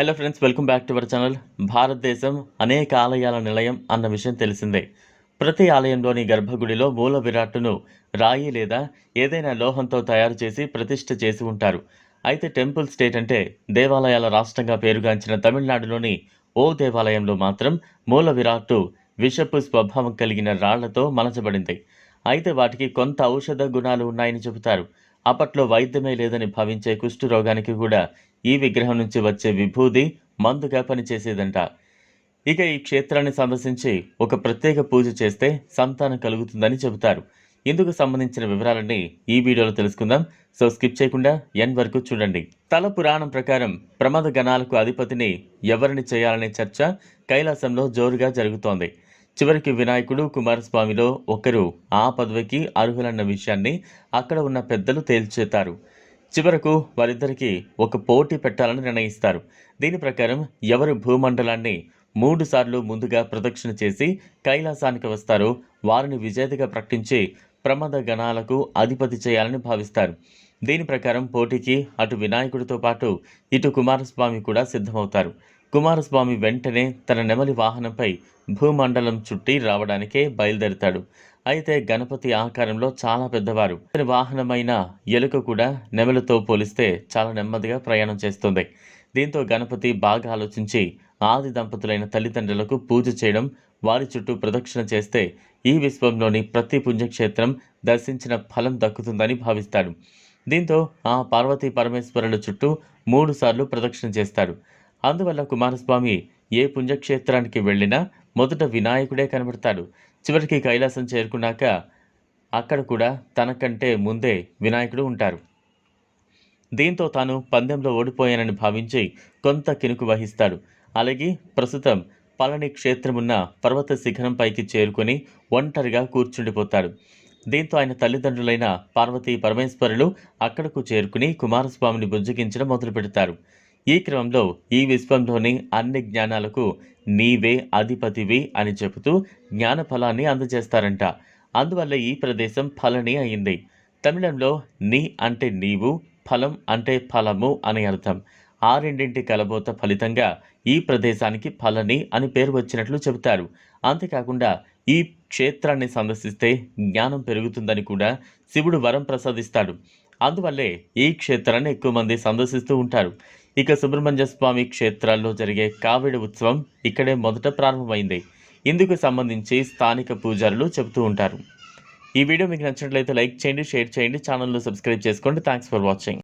Hello friends welcome back to our channel Bharatadesam అనేక ఆలయాల నిలయం అన్న విషయం తెలిసిందే. ప్రతి ఆలయంలోని గర్భగుడిలో మూల విరాట్టును రాయి లేదా ఏదైనా లోహంతో తయారు చేసి ప్రతిష్ఠ చేసి ఉంటారు. అయితే టెంపుల్ స్టేట్ అంటే దేవాలయాల రాష్ట్రంగా పేరుగాంచిన తమిళనాడులోని ఓ దేవాలయంలో మాత్రం మూల విరాట్టు విషపు స్వభావం కలిగిన రాళ్ళతో మలచబడింది. అయితే వాటికి కొంత ఔషధ గుణాలు ఉన్నాయని చెబుతారు. అప్పట్లో వైద్యమే లేదని భావించే కుష్టు రోగానికి కూడా ఈ విగ్రహం నుంచి వచ్చే విభూది మందుగా పనిచేసేదంట. ఇక ఈ క్షేత్రాన్ని సందర్శించి ఒక ప్రత్యేక పూజ చేస్తే సంతానం కలుగుతుందని చెబుతారు. ఇందుకు సంబంధించిన వివరాలన్నీ ఈ వీడియోలో తెలుసుకుందాం. సో స్కిప్ చేయకుండా ఎన్ వరకు చూడండి. తల పురాణం ప్రకారం ప్రమాద గణాలకు అధిపతిని ఎవరిని చేయాలనే చర్చ కైలాసంలో జోరుగా జరుగుతోంది. చివరికి వినాయకుడు కుమారస్వామిలో ఒకరు ఆ పదవికి అర్హులన్న విషయాన్ని అక్కడ ఉన్న పెద్దలు తేల్చేతారు. చివరకు వారిద్దరికీ ఒక పోటీ పెట్టాలని నిర్ణయిస్తారు. దీని ప్రకారం ఎవరు భూమండలాన్ని మూడు సార్లు ముందుగా ప్రదక్షిణ చేసి కైలాసానికి వస్తారో వారిని విజేతగా ప్రకటించి ప్రమాద గణాలకు అధిపతి చేయాలని భావిస్తారు. దీని ప్రకారం పోటీకి అటు వినాయకుడితో పాటు ఇటు కుమారస్వామి కూడా సిద్ధమవుతారు. కుమారస్వామి వెంటనే తన నెమలి వాహనంపై భూమండలం చుట్టి రావడానికే బయలుదేరుతాడు. అయితే గణపతి ఆకారంలో చాలా పెద్దవారు. అతని వాహనమైన ఎలుక కూడా నెమలతో పోలిస్తే చాలా నెమ్మదిగా ప్రయాణం చేస్తుంది. దీంతో గణపతి బాగా ఆలోచించి ఆది దంపతులైన తల్లిదండ్రులకు పూజ చేయడం వారి చుట్టూ ప్రదక్షిణ చేస్తే ఈ విశ్వంలోని ప్రతి పుణ్యక్షేత్రం దర్శించిన ఫలం దక్కుతుందని భావిస్తాడు. దీంతో ఆ పార్వతీ పరమేశ్వరుల చుట్టూ మూడు సార్లు ప్రదక్షిణ చేస్తాడు అందువల్ల కుమారస్వామి ఏ పుణ్యక్షేత్రానికి వెళ్ళినా మొదట వినాయకుడే కనబడతాడు. చివరికి కైలాసం చేరుకున్నాక అక్కడ కూడా తనకంటే ముందే వినాయకుడు ఉంటారు. దీంతో తాను పందెంలో ఓడిపోయానని భావించి కొంత కినుకు వహిస్తాడు. అలాగే ప్రస్తుతం పళని క్షేత్రమున్న పర్వత శిఖరం పైకి చేరుకొని ఒంటరిగా కూర్చుండిపోతాడు. దీంతో ఆయన తల్లిదండ్రులైన పార్వతీ పరమేశ్వరులు అక్కడకు చేరుకుని కుమారస్వామిని బుజ్జగించడం మొదలు పెడతారు ఈ క్రమంలో ఈ విశ్వంలోని అన్ని జ్ఞానాలకు నీవే అధిపతివి అని చెబుతూ జ్ఞాన ఫలాన్ని అందజేస్తారంట. అందువల్ల ఈ ప్రదేశం ఫలని అయింది. తమిళంలో నీ అంటే నీవు ఫలం అంటే ఫలము అని అర్థం. ఆ రెండింటి కలబోత ఫలితంగా ఈ ప్రదేశానికి ఫలని అని పేరు వచ్చినట్లు చెబుతారు. అంతేకాకుండా ఈ క్షేత్రాన్ని సందర్శిస్తే జ్ఞానం పెరుగుతుందని కూడా శివుడు వరం ప్రసాదిస్తాడు. అందువల్లే ఈ క్షేత్రాన్ని ఎక్కువ మంది సందర్శిస్తూ ఉంటారు. ఇక సుబ్రహ్మణ్య స్వామి క్షేత్రాల్లో జరిగే కావిడి ఉత్సవం ఇక్కడే మొదట ప్రారంభమైంది. ఇందుకు సంబంధించి స్థానిక పూజారులు చెబుతూ ఉంటారు. ఈ వీడియో మీకు నచ్చినట్లయితే లైక్ చేయండి షేర్ చేయండి ఛానల్ను సబ్స్క్రైబ్ చేసుకోండి. Thanks for watching.